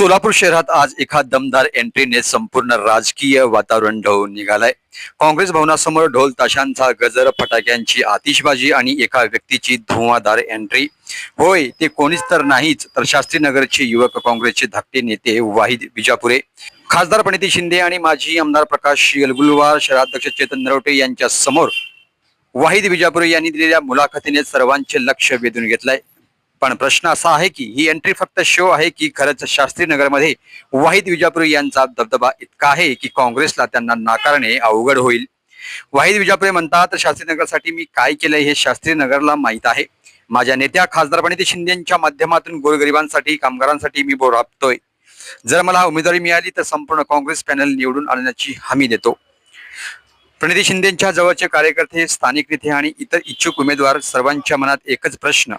सोलापूर शहरात आज एका दमदार एंट्रीने संपूर्ण राजकीय वातावरण ढवून निघालंय. काँग्रेस भवनासमोर ढोल ताशांचा गजर फटाक्यांची आतिषबाजी आणि एका व्यक्तीची धुवाधार एंट्री. होय ते कोणीच तर नाहीच तर शास्त्रीनगरचे युवक काँग्रेसचे धाकटे नेते वाहिद विजापुरे. खासदार प्रणिती शिंदे आणि माजी आमदार प्रकाश यलगुलवार शहराध्यक्ष चेतन नरवटे यांच्या समोर वाहिद विजापुरे यांनी दिलेल्या मुलाखतीने सर्वांचे लक्ष वेधून घेतलंय. पण प्रश्न असा आहे की ही एंट्री फक्त शो आहे की खरंच शास्त्री नगरमध्ये वाहिद विजापुरी यांचा दबदबा इतका आहे की काँग्रेसला त्यांना नाकारणे अवघड होईल. वाहिद विजापुरे म्हणतात शास्त्री नगरसाठी मी काय केलंय हे शास्त्री नगरला माहीत आहे. माझ्या नेत्या खासदार प्रणिती शिंदेच्या माध्यमातून गोरगरिबांसाठी कामगारांसाठी मी बोर राबतोय जर मला उमेदवारी मिळाली तर संपूर्ण काँग्रेस पॅनल निवडून आणण्याची हमी देतो. प्रणिती शिंदेच्या जवळचे कार्यकर्ते स्थानिक नेते आणि इतर इच्छुक उमेदवार सर्वांच्या मनात एकच प्रश्न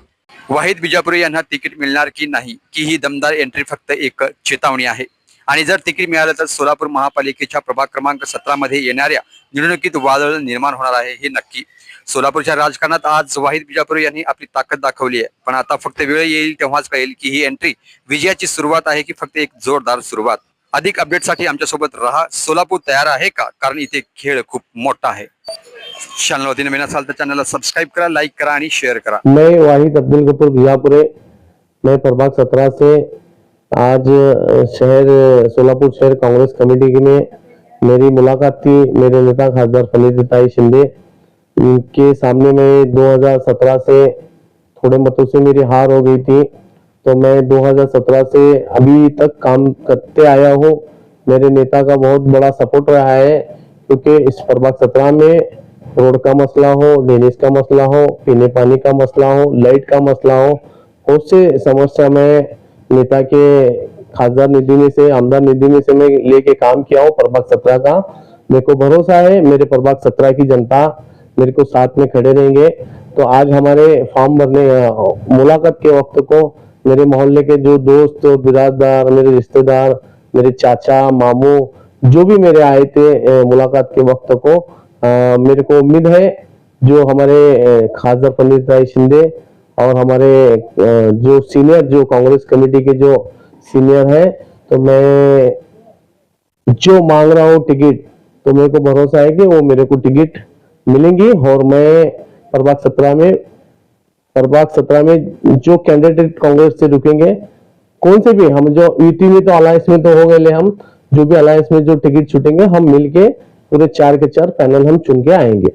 वाहिद बिजापुरे यांना तिकीट मिळणार की नाही की ही दमदार एंट्री फक्त एक चेतावणी आहे. आणि जर तिकीट मिळालं तर सोलापूर महापालिकेच्या प्रभाग क्रमांक सतरा मध्ये येणाऱ्या निवडणुकीत वादळ निर्माण होणार आहे हे नक्की. सोलापूरच्या राजकारणात आज वाहिद बिजापुरे यांनी आपली ताकद दाखवली आहे. पण आता फक्त वेळ येईल तेव्हाच कळेल की ही एंट्री विजयाची सुरुवात आहे की फक्त एक जोरदार सुरुवात. अधिक अपडेटसाठी आमच्यासोबत रहा. सोलापूर तयार आहे का? कारण इथे खेळ खूप मोठा आहे. चॅनलवरती नवीन असाल तर चॅनलला करा लाईक करा आणि शेअर करा। मैं वाहिद अब्दुल भियापुरे मैं प्रभाग सत्रह से आज शहर, सोलापुर शहर कांग्रेस कमेटी के मेरी मुलाकात थी, मेरे नेता खासदार फनीताई शिंदे के सामने में 2017 से थोड़े मतों से मेरी हार हो गई थी तो मैं 2017 से अभी तक काम करते आया हूँ। मेरे नेता का बहुत बड़ा सपोर्ट रहा है, क्योंकि इस प्रभाग सत्रह में रोड का मसला हो ड्रेनेज का मसला हो, पीने पानी का मसला हो लाइट का मसला हो, बहुत से समस्या में नेता के, खासदार निधि में से, आमदार निधि में से मैं लेके काम किया हूँ, प्रभाग सत्रह का। मेरे को भरोसा है, मेरे प्रभाग सत्रह की जनता मेरे को साथ में खड़े रहेंगे। तो आज हमारे फॉर्म भरने, मुलाकात के वक्त को मेरे मोहल्ले के जो दोस्त बिराददार मेरे रिश्तेदार, मेरे चाचा, मामू, जो भी मेरे आए थे मुलाकात के वक्त को मेरे को उम्मीद है जो हमारे खासदार पंडित राय शिंदे और हमारे जो सीनियर, जो कांग्रेस कमेटी के जो सीनियर है तो मैं जो मांग रहा हूँ टिकट तो मेरे को भरोसा है कि वो मेरे को टिकट मिलेंगी और मैं प्रभाग सत्रह में, प्रभाग सत्रह में जो कैंडिडेट कांग्रेस से रुकेंगे, कौन से भी, हम जो यूटी में तो अलायंस में तो हो गए हम, जो भी अलायंस में जो टिकट छूटेंगे, हम मिलके पूरे चार के चार पैनल हम चुन के आएँगे।